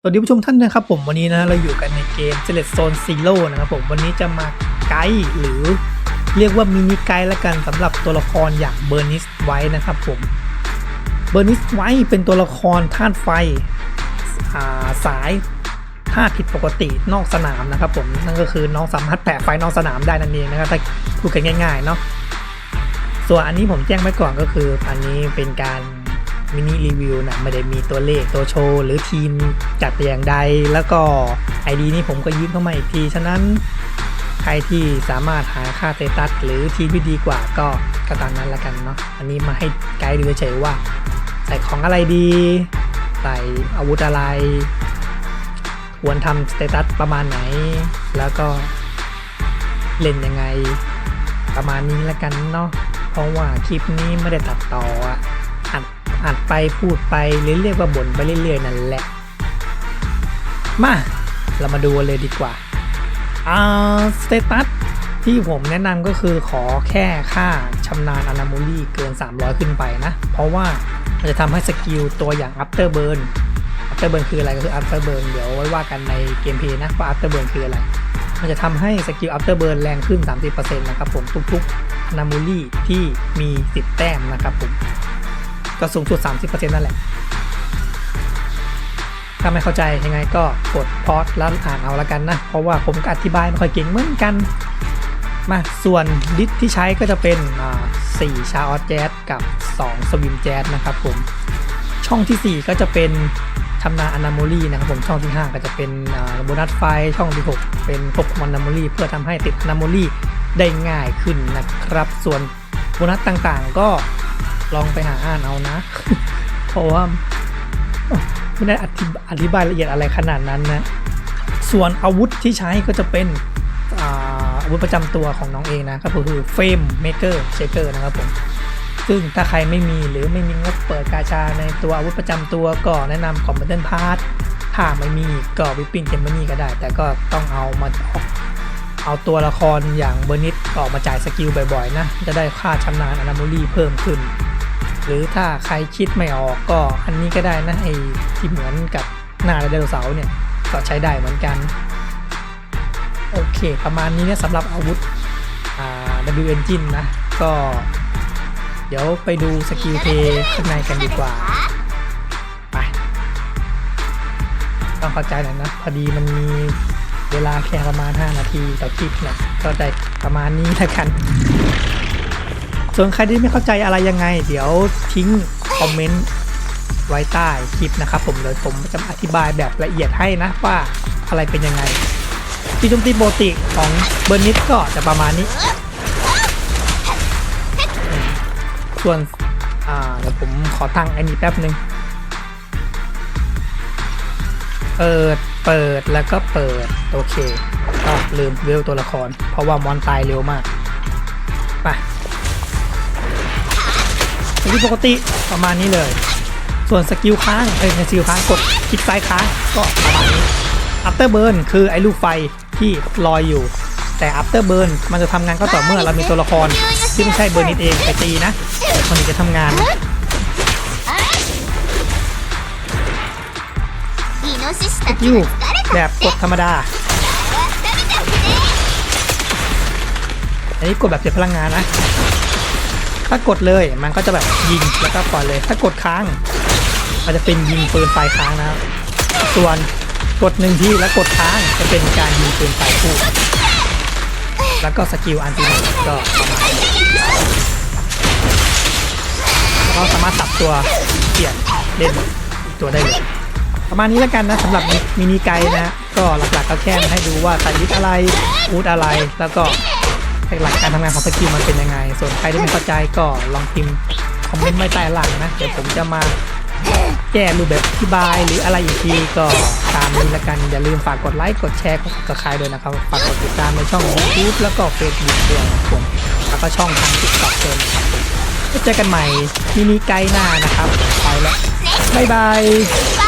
สวัสดีผู้ชมท่านนะครับผมวันนี้นะเราอยู่กันในเกม Select Zone Zero นะครับผมวันนี้จะมาไกด์หรือเรียกว่ามินิไกด์ละกันสำหรับตัวละครอย่างเบอร์นิสไว้นะครับผมเบอร์นิสไว้เป็นตัวละครธาตุไฟาสายธาตุผิดปกตินอกสนามนะครับผมนั่นก็คือน้องสามารถแปะไฟนอกสนามได้นั่นเองนะครับถ้าพูดกันง่ายๆเนาะส่วนอันนี้ผมแจ้งไว้ก่อนก็คืออันนี้เป็นการ มินิรีวิวนะไม่ได้มีตัวเลขตัวโชว์ หรือทีมจัดแต่อย่างใด แล้วก็ ID นี้ผมก็ยืมเข้ามาอีกที ฉะนั้นใครที่สามารถหาค่าเตตัสหรือทีมที่ดีกว่าก็ก็ตามนั้นละกันเนาะอันนี้มาให้ไกด์ดูเฉยๆว่า ใส่ของอะไรดี ใส่อาวุธอะไร ควรทำสเตตัสประมาณไหน แล้วก็เล่นยังไงประมาณนี้ละกันเนาะเพราะว่าคลิปนี้ไม่ได้ตัดต่ออะ อัดไปพูดไปหรือเรียกว่าบ่นไปเรื่อยๆนั่นแหละ มาเรามาดูเลยดีกว่าอ่าสเตตัสที่ผมแนะนำก็คือขอแค่ค่าชำนาญอนามูลี่เกิน 300 ขึ้นไปนะ เพราะว่ามันจะทำให้สกิลตัวอย่าง After Burn After Burn คืออะไรก็คือ After Burn เดี๋ยวไว้ว่ากันในเกมเพย์นะว่า After Burn คืออะไร มันจะทำให้สกิล After Burn แรงขึ้น 30%นะครับผมทุกๆอนามูลี่ที่มี 10 แต้มนะครับผม ก็สูงสุด 30%นั่นแหละ ถ้าไม่เข้าใจยังไงก็กดพอสแล้วอ่านเอาละกันนะ เพราะว่าผมก็อธิบายไม่ค่อยเก่งเหมือนกัน มาส่วนดิสที่ใช้ก็จะเป็นอ่า4ชาออสแจ๊สกับ 2 สวิมแจ๊สนะครับผม ช่องทีสี่4 ก็จะเป็นชำนาญอนาโมลีนะครับผมช่องที่ 5 ก็จะเป็นโบนัสไฟช่องที่ 6 เป็นควบคุมอนาโมลีเพื่อทำให้ติดอนาโมลีได้ง่ายขึ้นนะครับ ส่วนโบนัสต่างๆ ก็ ลองไปหาอ่านเอานะ เพราะว่าไม่ได้อธิบายละเอียดอะไรขนาดนั้นนะ ส่วนอาวุธที่ใช้ก็จะเป็นอาอาวุธประจำตัวของน้องเองนะครับก็คือเฟมเมเกอร์เชเกอร์นะครับผมซึ่งถ้าใครไม่มีหรือไม่มีงบเปิดกาชาในตัวอาวุธประจำตัวก็แนะนำคอมเมนต์พาร์ทถ้าไม่มีก็วิปปิ้งเทมเบอร์นี่ก็ได้ แต่ก็ต้องเอามาออกเอาตัวละครอย่างเบอร์นิดออกมาจ่ายสกิลบ่อยๆนะ จะได้ค่าชำนาญอนาโมลีเพิ่มขึ้น หรือถ้าใครคิดไม่ออกก็อันนี้ก็ได้นะไอ้ที่เหมือนกับหน้าไดโนเสาร์เนี่ยก็ใช้ได้เหมือนกัน โอเค ประมาณนี้เนี่ยสำหรับอาวุธอ่า W Engine นะ ก็ เดี๋ยวไปดูสกิลเพย์ข้างในกันดีกว่า ไปต้องเข้าใจหน่อยนะ พอดีมันมีเวลาแค่ประมาณ 5 นาทีต่อคลิปนะก็ได้ประมาณนี้แล้วกัน ส่วนใครที่ไม่เข้าใจอะไรยังไง เดี๋ยวทิ้งคอมเมนต์ไว้ใต้คลิปนะครับผมเดี๋ยวผมจะอธิบายแบบละเอียดให้นะว่าอะไรเป็นยังไงที่จุมตีโบติของเบอร์นิสก็จะประมาณนี้ ส่วนอ่าเดี๋ยวผมขอตั้งอันนี้แป๊บหนึ่งเปิด เปิด แล้วก็เปิด โอเคก็ลืมเวลตัวละคร เพราะว่ามอนตายเร็วมาก ไป กิลปกติประมาณนี้เลย ส่วนสกิลค้างเอ้ยสกิลค้างกดคลิกซ้ายค้างก็ประมาณนี้อัปเตอร์เบิร์นคือไอ้ลูกไฟที่ลอยอยู่ แต่อัปเตอร์เบิร์นมันจะทำงานก็ต่อเมื่อเรามีตัวละครที่ไม่ใช่เบิร์นนิดเองไปตีนะคนนถึงจะทำงานสกิลแบบกดธรรมดาอันนี้กดแบบเสียพลังงานนะ ถ้ากดเลยมันก็จะแบบยิงแล้วก็ปล่อยเลย ถ้ากดค้าง มันจะเป็นยิงปืนไฟค้างนะครับ ส่วนกดหนึ่งทีแล้วกดค้างจะเป็นการยิงปืนไฟคู่ แล้วก็สกิลอันติเมตก็ประมาณนี้เราสามารถสับตัวเปลี่ยนเล่นตัวได้เลยประมาณนี้แล้วกันนะสำหรับมินิไกด์นะ ก็หลักๆก็แค่ให้ดูว่าใส่ลิสอะไรอูดอะไรแล้วก็ หลักการทำงานของสกิลมันเป็นยังไง ส่วนใครที่ไม่เข้าใจก็ลองพิมพ์คอมเมนต์ไว้ใต้หลังนะ เดี๋ยวผมจะมาแก้รูปแบบอธิบายหรืออะไรอีกทีก็ตามนี้ละกัน อย่าลืมฝากกดไลค์ กดแชร์ กด subscribe ด้วยนะครับ ฝากกดติดตามในช่อง YouTube แล้วก็ Facebook ด้วยนะผมแล้วก็ช่องทาง TikTok ด้วยนะครับผมเจอกันใหม่มินิไกด์หน้านะครับ ไปแล้ว บ๊ายบาย